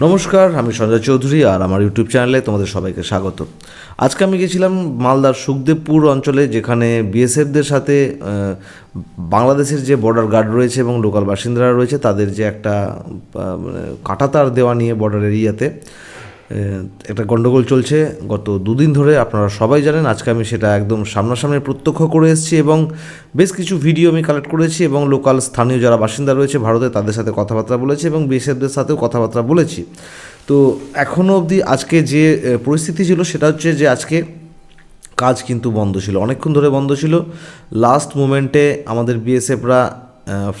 নমস্কার, আমি সঞ্জয় চৌধুরী আর আমার ইউটিউব চ্যানেলে তোমাদের সবাইকে স্বাগত। আজকে আমি গেছিলাম মালদার সুখদেবপুর অঞ্চলে, যেখানে বিএসএফদের সাথে বাংলাদেশের যে বর্ডার গার্ড রয়েছে এবং লোকাল বাসিন্দারা রয়েছে, তাদের যে একটা কাটাতার মানে কাঁটাতার দেওয়া নিয়ে বর্ডার এরিয়াতে একটা গণ্ডগোল চলছে। গত দুদিন ধরে আপনারা সবাই জানেন, আজকে আমি সেটা একদম সামনাসামনি প্রত্যক্ষ করে এসেছি এবং বেশ কিছু ভিডিও আমি কালেক্ট করেছি এবং লোকাল স্থানীয় যারা বাসিন্দা রয়েছে ভারতে, তাদের সাথে কথাবার্তা বলেছি এবং বিএসএফদের সাথেও কথাবার্তা বলেছি। তো এখনও অবধি আজকে যে পরিস্থিতি ছিল সেটা হচ্ছে যে আজকে কাজ কিন্তু বন্ধ ছিল, অনেকক্ষণ ধরে বন্ধ ছিল। লাস্ট মোমেন্টে আমাদের বিএসএফরা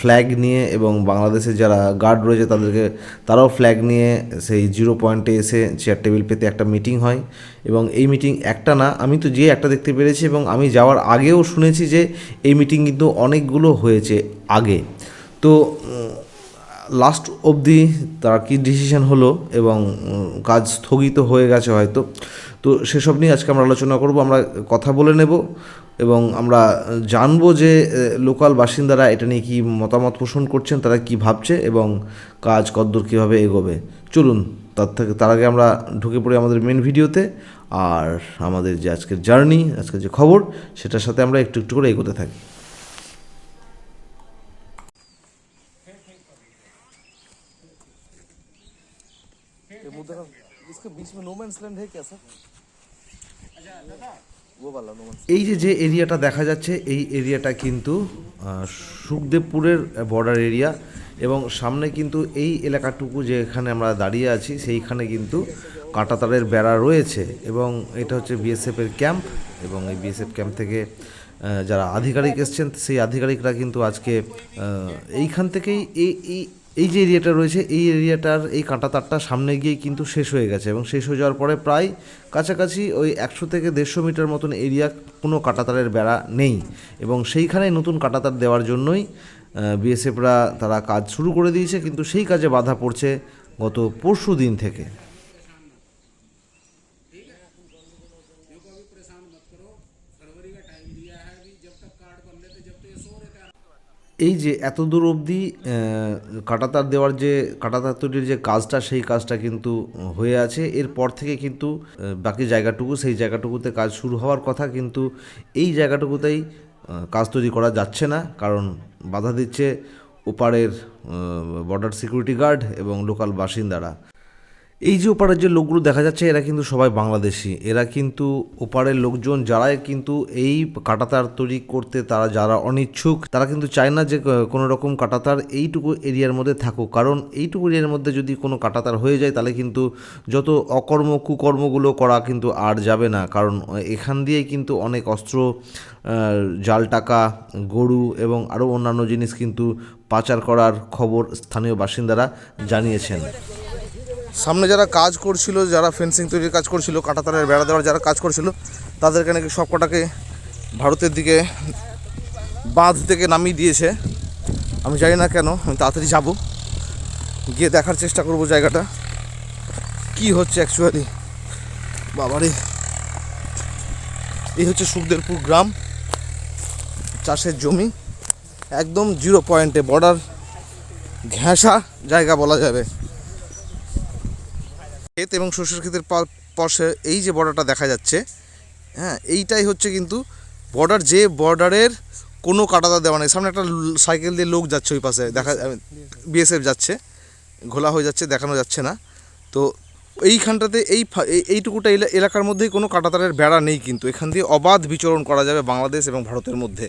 ফ্ল্যাগ নিয়ে এবং বাংলাদেশের যারা গার্ড রয়েছে তাদেরকে, তারাও ফ্ল্যাগ নিয়ে সেই জিরো পয়েন্টে এসে চেয়ার টেবিল পেতে একটা মিটিং হয়। এবং এই মিটিং একটা না, আমি তো যে একটা দেখতে পেরেছি এবং আমি যাওয়ার আগেও শুনেছি যে এই মিটিং কিন্তু অনেকগুলো হয়েছে আগে। তো লাস্ট অবধি তারা কী ডিসিশন হলো এবং কাজ স্থগিত হয়ে গেছে হয়তো। তো সেসব নিয়ে আজকে আমরা আলোচনা করব আমরা কথা বলে নেব এবং আমরা জানব যে লোকাল বাসিন্দারা এটা নিয়ে কী মতামত পোষণ করছেন তারা কি ভাবছে এবং কাজ কদ্দূর কীভাবে এগোবে চলুন তার থেকে তার আগে আমরা ঢুকে পড়ি আমাদের মেন ভিডিওতে আর আমাদের যে আজকের জার্নি আজকের যে খবর সেটার সাথে আমরা একটু একটু করে এগোতে থাকি इसके बीच में नो मैंस लैंड है क्या सर वो वाला नो मैंस এই যে যে এরিয়াটা দেখা যাচ্ছে এই এরিয়াটা কিন্তু আহ, সুখদেবপুরের বর্ডার এরিয়া এবং সামনে কিন্তু এই এলাকাটুকু যে এখানে আমরা দাঁড়িয়ে আছি সেইখানে কিন্তু কাঁটাতারের বেড়া রয়েছে এবং এটা হচ্ছে বিএসএফের ক্যাম্প এবং এই বিএসএফ ক্যাম্প থেকে আহ, যারা আধিকারিক এসছেন সেই আধিকারিকরা কিন্তু আজকে আহ, এইখান থেকেই এই এই যে এরিয়াটা রয়েছে, এই এরিয়াটার, এই কাঁটা তারটা সামনে গিয়ে কিন্তু শেষ হয়ে গেছে এবং শেষ হয়ে যাওয়ার পরে প্রায় কাছাকাছি ওই একশো থেকে দেড়শো মিটার মতন এরিয়া কোনো কাঁটাতারের বেড়া নেই এবং সেইখানে নতুন কাঁটাতার দেওয়ার জন্যই বিএসএফরা তারা কাজ শুরু করে দিয়েছে। কিন্তু সেই কাজে বাধা পড়ছে গত পরশু দিন থেকে। এই যে এত দূর অবধি কাটাতার দেওয়ার যে, কাটাতার তৈরির যে কাজটা, সেই কাজটা কিন্তু হয়ে আছে। এরপর থেকে কিন্তু বাকি জায়গাটুকু, সেই জায়গাটুকুতে কাজ শুরু হওয়ার কথা কিন্তু এই জায়গাটুকুতেই কাজ তৈরি করা যাচ্ছে না। কারণ বাধা দিচ্ছে ওপারের বর্ডার সিকিউরিটি গার্ড এবং লোকাল বাসিন্দারা। এই যে ওপারের যে লোকগুলো দেখা যাচ্ছে, এরা কিন্তু সবাই বাংলাদেশি। এরা কিন্তু ওপারের লোকজন যারাই কিন্তু এই কাটাতার তৈরি করতে তারা যারা অনিচ্ছুক, তারা কিন্তু চায় না যে কোনো রকম কাটাতার এইটুকু এরিয়ার মধ্যে থাকুক। কারণ এইটুকু এরিয়ার মধ্যে যদি কোনো কাটাতার হয়ে যায়, তাহলে কিন্তু যত অকর্ম কুকর্মগুলো করা কিন্তু আর যাবে না। কারণ এখান দিয়েই কিন্তু অনেক অস্ত্র জাল টাকা, গরু এবং আরও অন্যান্য জিনিস কিন্তু পাচার করার খবর স্থানীয় বাসিন্দারা জানিয়েছেন। সামনে যারা কাজ করছিল, যারা ফেন্সিং তৈরির কাজ করছিল, কাঁটাতারের বেড়া দেওয়ার যারা কাজ করছিল, তাদেরকে নাকি সব কটাকে ভারতের দিকে বাঁধ থেকে নামিয়ে দিয়েছে। আমি জানি না কেন, আমি তাড়াতাড়ি যাব। গিয়ে দেখার চেষ্টা করব জায়গাটা। কি হচ্ছে অ্যাকচুয়ালি বাবারে। এই হচ্ছে সুখদেরপুর গ্রাম। চাষের জমি। একদম জিরো পয়েন্টে বর্ডার ঘেঁষা জায়গা বলা যাবে। ক্ষেত এবং শস্যের ক্ষেতের পাশে এই যে বর্ডারটা দেখা যাচ্ছে হ্যাঁ এইটাই হচ্ছে কিন্তু বর্ডার যে বর্ডারের কোনো কাটাতা দেওয়া নেই। সামনে একটা সাইকেল দিয়ে লোক যাচ্ছে ওই পাশে দেখা বিএসএফ যাচ্ছে ঘোলা হয়ে যাচ্ছে দেখানো যাচ্ছে না। তো এইখানটাতে এই এই- এইটুকুটা এলা- এলাকার মধ্যেই কোনো কাটাতারের বেড়া নেই কিন্তু। এখান দিয়ে অবাধ বিচরণ করা যাবে বাংলাদেশ এবং ভারতের মধ্যে।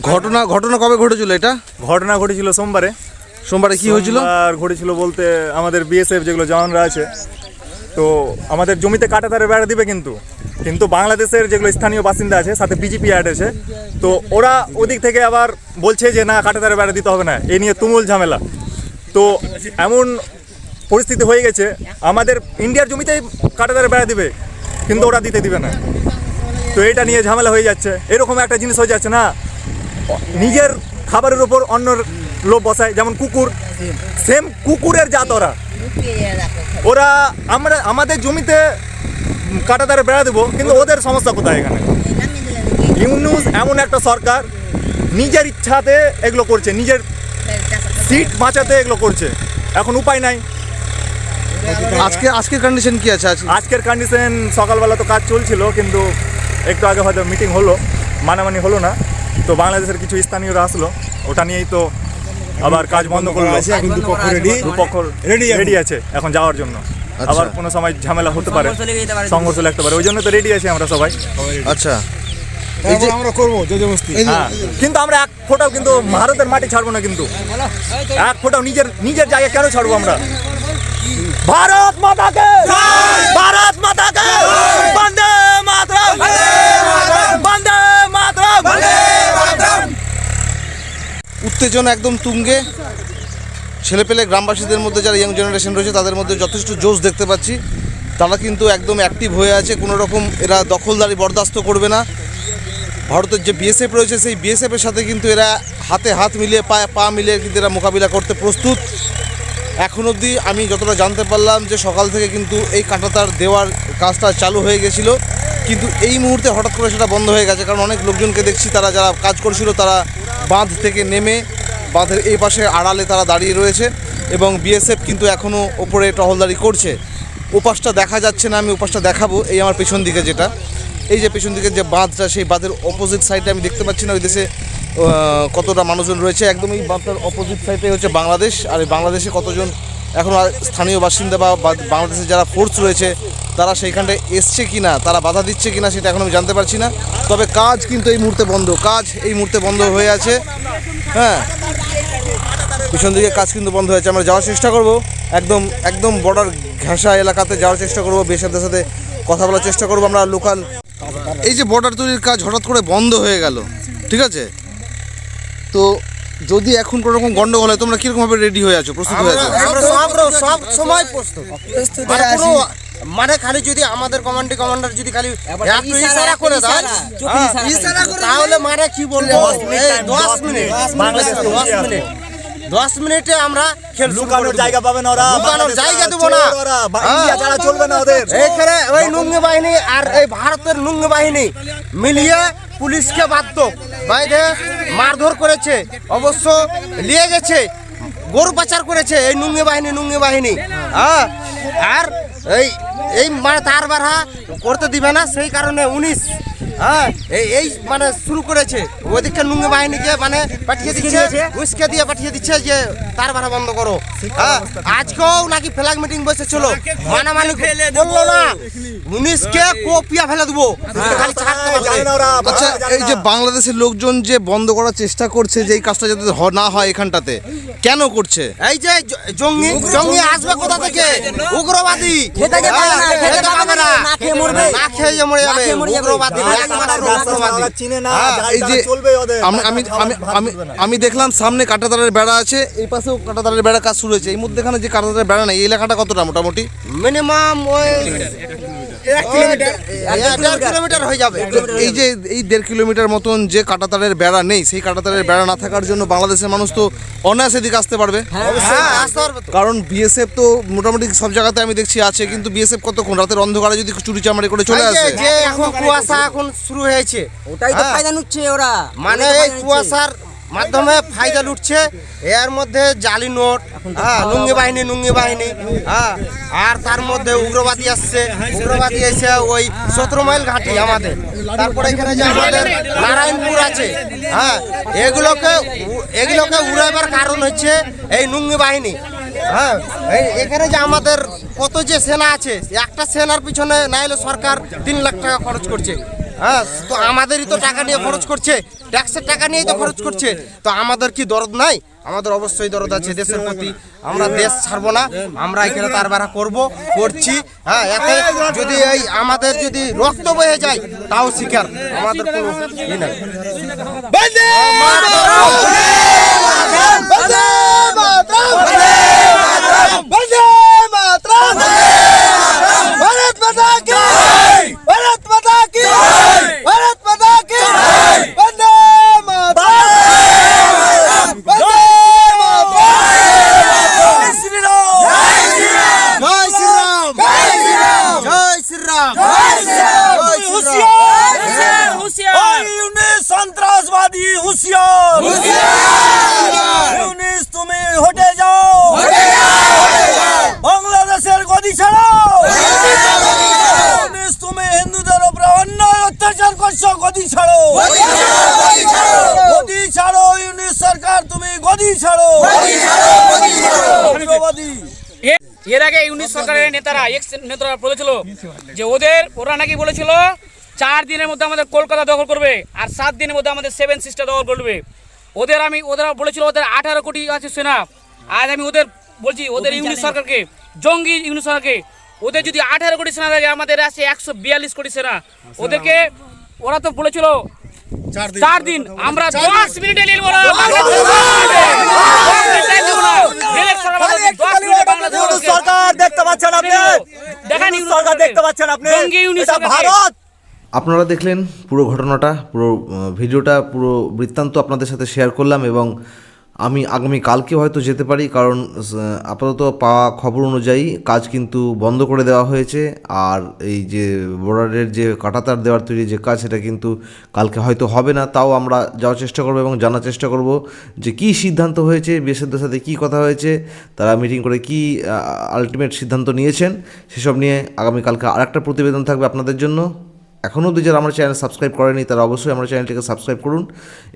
ঘটনা ঘটনা কবে ঘটেছিল এটা? ঘটনা ঘটেছিল সোমবারে। সোমবারে কি হয়েছিল? আর ঘটেছিল বলতে আমাদের বিএসএফ যেগুলো জওয়ানরা আছে, তো আমাদের জমিতে কাটাতারে বেড়া দিবে কিন্তু। কিন্তু বাংলাদেশের যেগুলো স্থানীয় বাসিন্দা আছে, সাথে বিজেপি অ্যাড আছে, তো ওরা ওদিক থেকে আবার বলছে যে, না কাটাতারে বেড়া দিতে হবে না এই নিয়ে তুমুল ঝামেলা। তো এমন পরিস্থিতি হয়ে গেছে, আমাদের ইন্ডিয়ার জমিতেই কাটাতারে বেড়া দিবে, কিন্তু ওরা দিতে দিবে না। তো এটা নিয়ে ঝামেলা হয়ে যাচ্ছে। এরকম একটা জিনিস হয়ে যাচ্ছে না, নিজের খাবারের উপর অন্য লোভ বসায় যেমন কুকুর। সেম কুকুরের জাত ওরা ওরা আমরা আমাদের জমিতে কাটাতারে বেড়া দেবো কিন্তু ওদের সমস্যা কোথায় এখানে? ইউনুস এমন একটা সরকার নিজের ইচ্ছাতে এগুলো করছে নিজের সিট বাঁচাতে এগুলো করছে। এখন উপায় নাই। আজকে আজকের কন্ডিশন কি আছে? আজকের কন্ডিশন সকালবেলা তো কাজ চলছিল কিন্তু একটু আগে হয়তো মিটিং হলো মানামানি হলো না তো বাংলাদেশের কিছু স্থানীয়রা আসলো ওটা নিয়েই তো আবার কাজ বন্ধ করল। এখন দুপক্ষ ready? দুপক্ষ এখন? রেডি আছে এখন যাওয়ার জন্য। আচ্ছা। আবার কোনো সময় ঝামেলা হতে পারে। সংঘর্ষ লাগতে পারে। ওই জন্য তো রেডি আছি আমরা সবাই। আচ্ছা। আমরা করব হ্যাঁ। কিন্তু আমরা এক ফোটাও কিন্তু ভারতের মাটি ছাড়বো না কিন্তু। এক ফোটাও নিজের নিজের জায়গায় কেন ছাড়বো আমরা? ভারত মাতাকে! ভারত মাতাকে! বন্দে মাতরম! বন্দে মাতরম! উত্তেজনা একদম তুঙ্গে। ছেলেপেলে গ্রামবাসীদের মধ্যে যারা ইয়ং জেনারেশন রয়েছে, তাদের মধ্যে যথেষ্ট জোশ দেখতে পাচ্ছি। তারা কিন্তু একদম অ্যাক্টিভ হয়ে আছে, কোনো রকম এরা দখলদারি বরদাস্ত করবে না। ভারতের যে বিএসএফ রয়েছে, সেই বিএসএফের সাথে কিন্তু এরা হাতে হাত মিলিয়ে পা পা মিলিয়ে কিন্তু এরা মোকাবিলা করতে প্রস্তুত। এখন অবধি আমি যতটা জানতে পারলাম যে সকাল থেকে কিন্তু এই কাঁটাতার দেওয়ার কাজটা চালু হয়ে গেছিল। কিন্তু এই মুহূর্তে হঠাৎ করে সেটা বন্ধ হয়ে গেছে, কারণ অনেক লোকজনকে দেখছি, তারা যারা কাজ করছিল, তারা বাঁধ থেকে নেমে বাঁধের এই পাশে আড়ালে তারা দাঁড়িয়ে রয়েছে এবং বিএসএফ কিন্তু এখনও ওপরে টহলদারি করছে। ওপাশটা দেখা যাচ্ছে না, আমি ওপাশটা দেখাবো। এই আমার পেছন দিকে যেটা। এই যে পেছন দিকে যে বাঁধটা, সেই বাঁধের অপোজিট সাইডে আমি দেখতে পাচ্ছি না, ওই দেশে কতটা মানুষজন রয়েছে। একদম এই বাঁধটার অপোজিট সাইডে হচ্ছে বাংলাদেশ। আর এই বাংলাদেশে কতজন এখন স্থানীয় বাসিন্দা বা বা- বাংলাদেশের যারা ফোর্স রয়েছে তারা সেইখানটায় এসছে কি না তারা বাধা দিচ্ছে কি না সেটা এখন আমি জানতে পারছি না। তবে কাজ কিন্তু এই মুহূর্তে বন্ধ কাজ এই মুহূর্তে বন্ধ হয়ে আছে। হ্যাঁ পিছন দিকে কাজ কিন্তু বন্ধ হয়েছে আমরা যাওয়ার চেষ্টা করব একদম একদম বর্ডার ঘেঁষা এলাকাতে যাওয়ার চেষ্টা করব বেসাদের সাথে কথা বলার চেষ্টা করব আমরা লোকাল এই যে বর্ডার তৈরির কাজ হঠাৎ করে বন্ধ হয়ে গেল ঠিক আছে? তো যদি এখন কোনো রকম গন্ডগোল হয় তোমরা কিরকমভাবে রেডি হয়ে আছো প্রস্তুত হয়ে আছো? আমরা সব সব সময় প্রস্তুত। মানে খালি যদি আমাদের কমান্ডি কমান্ডার যদি খালি একটু ইশারা করে দেয় হ্যাঁ, তাহলে মানে কি বলব? দশ মিনিট বাংলাদেশ দশ মিনিট দশ মিনিটে আমরা খেল লুকানোর জায়গা পাবে না ওরা লুকানোর জায়গা দেবো না। হ্যাঁ। ইন্ডিয়া ছাড়া চলবে না ওদের। এইখানে ওই নুঙ্গি বাহিনী আর এই ভারতের নুঙ্গি বাহিনী মিলিয়ে পুলিশকে বাধ্য। বাইরে মারধর করেছে অবশ্য নিয়ে গেছে গরু পাচার করেছে এই নুঙ্গি বাহিনী নুঙ্গি বাহিনী। হ্যাঁ আর এই এই মানে তার বাড়া করতে দিবে না সেই কারণে উনিশ হ্যাঁ এই মানে শুরু করেছে। ওদিকে নুঙ্গি বাহিনীকে মানে পাঠিয়ে দিচ্ছে উস্কে দিয়ে পাঠিয়ে দিচ্ছে যে তার ভাড়া বন্ধ করো। হ্যাঁ আজকেও নাকি ফ্ল্যাগ মিটিং বসেছিল। মানামানি বলল না। কোপিয়া ফেলে দেবো। ওরা, আচ্ছা এই যে বাংলাদেশের লোকজন যে বন্ধ করার চেষ্টা করছে যে এই কাজটা যাতে না হয় এখানটাতে কেন করছে? এই যে জঙ্গি জঙ্গি আসবে কোথা থেকে? উগ্রবাদী। খেতে খেতে হ্যাঁ, না, খেতে খেতে পাবে পাবে না, না না খেয়ে মরবে। না খেয়ে মরে যাবে। খেয়ে মরে যাবে। উগ্রবাদী হ্যাঁ, একমাত্র রাস্তা উগ্রবাদী। চিনে না, হ্যাঁ, এই যে চলবে ওদের, আমি দেখলাম সামনে কাঁটাতারের বেড়া আছে এই পাশেও কাঁটাতারের বেড়া কাজ শুরু হয়েছে। এই মধ্যেখানে যে কাঁটাতারের বেড়া নেই এই এলাকাটা কতটা মোটামুটি? মিনিমাম ওই কিলোমিটার হয়ে যাবে। এই যে এই দেড় কিলোমিটার মতন যে কাঁটাতারের বেড়া নেই সেই কাঁটাতারের বেড়া না থাকার জন্য বাংলাদেশের মানুষ তো অনায়াসে দিকে আসতে পারবে। হ্যাঁ তো। কারণ বিএসএফ তো মোটামুটি সব জায়গাতে আমি দেখছি আছে কিন্তু বিএসএফ কতক্ষণ? রাতের অন্ধকারে যদি চুরি চামারি করে চলে আসে। যে এখন কুয়াশা এখন শুরু হয়েছে। ওটাই তো হ্যাঁ। ফায়দা নিচ্ছে ওরা। মানে এই কুয়াশার মাধ্যমে ফায়দা লুটছে। এর মধ্যে জালি নোট হ্যাঁ নুঙ্গি বাহিনী নুঙ্গি বাহিনী। হ্যাঁ আর তার মধ্যে উগ্রবাদী আসছে। উগ্রবাদী এসে ওই সতেরো মাইল ঘাটি আমাদের। তারপরে এখানে যে আমাদের নারায়ণপুর আছে হ্যাঁ এগুলোকে এগুলোকে উড়াবার কারণ হচ্ছে এই নুঙ্গি বাহিনী। হ্যাঁ এই এখানে যে আমাদের কত যে সেনা আছে, একটা সেনার পিছনে না হলে সরকার তিন লাখ টাকা খরচ করছে। হ্যাঁ তো আমাদেরই তো টাকা নিয়ে খরচ করছে। ট্যাক্সের টাকা নিয়েই তো খরচ করছে। তো আমাদের কি দরদ নাই? আমাদের অবশ্যই দরদ আছে দেশের প্রতি। আমরা দেশ ছাড়বো না আমরা এখানে তার বেড়া করব করছি। হ্যাঁ এতে যদি এই আমাদের যদি রক্ত বয়ে যায় তাও শিকার। আমাদের কোনো ই নাই। সমাজবাদী হুশিয়ার। ইউনিস তুমি হটে যাও। বাংলাদেশের গদি ছাড়াও। ইউনিস তুমি হিন্দুদের উপরে অন্যায় অত্যাচার করছ গদি ছাড়ো গদি ছাড়ো ইউনিস সরকার তুমি গদি ছাড়ো এর আগে ইউনিট সরকারের নেতারা এক্স নেতারা বলেছিল যে ওদের ওরা নাকি বলেছিল চার দিনের মধ্যে আমাদের কলকাতা দখল করবে আর সাত দিনের মধ্যে আমাদের সেভেন সিস্টার দখল করবে। ওদের আমি ওদের বলেছিল ওদের আঠারো কোটি আছে সেনা। আজ আমি ওদের বলছি ওদের ইউনিট সরকারকে জঙ্গি ইউনিট সরকারকে ওদের যদি আঠারো কোটি সেনা থাকে আমাদের আছে একশো বিয়াল্লিশ কোটি সেনা। ওদেরকে ওরা তো বলেছিল চার দিন। আমরা দশ মিনিটে সরকার দেখতে পাচ্ছেন আপনি? দেখেন সরকার দেখতে পাচ্ছেন আপনি। ভারত। আপনারা দেখলেন পুরো ঘটনাটা, পুরো ভিডিওটা, পুরো বৃত্তান্ত আপনাদের সাথে শেয়ার করলাম এবং আমি আগামী কালকে হয়তো যেতে পারি কারণ আপাতত পাওয়া খবর অনুযায়ী কাজ কিন্তু বন্ধ করে দেওয়া হয়েছে। আর এই যে বর্ডারের যে কাটাতার দেওয়ার তৈরি যে কাজ, সেটা কিন্তু কালকে হয়তো হবে না। তাও আমরা যাওয়ার চেষ্টা করব এবং জানার চেষ্টা করব যে কী সিদ্ধান্ত হয়েছে, বিএসএফদের সাথে কী কথা হয়েছে, তারা মিটিং করে কী আলটিমেট সিদ্ধান্ত নিয়েছেন, সেসব নিয়ে আগামীকালকে আরেকটা প্রতিবেদন থাকবে আপনাদের জন্য। এখনও অবধি যারা আমার চ্যানেল সাবস্ক্রাইব করেনি, তারা অবশ্যই আমার চ্যানেলটিকে সাবস্ক্রাইব করুন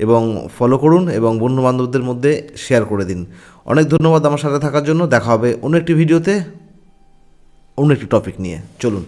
এবং ফলো করুন এবং বন্ধু বান্ধবদের মধ্যে শেয়ার করে দিন। অনেক ধন্যবাদ আমার সাথে থাকার জন্য, দেখা হবে অন্য একটি ভিডিওতে অন্য একটি টপিক নিয়ে। চলুন।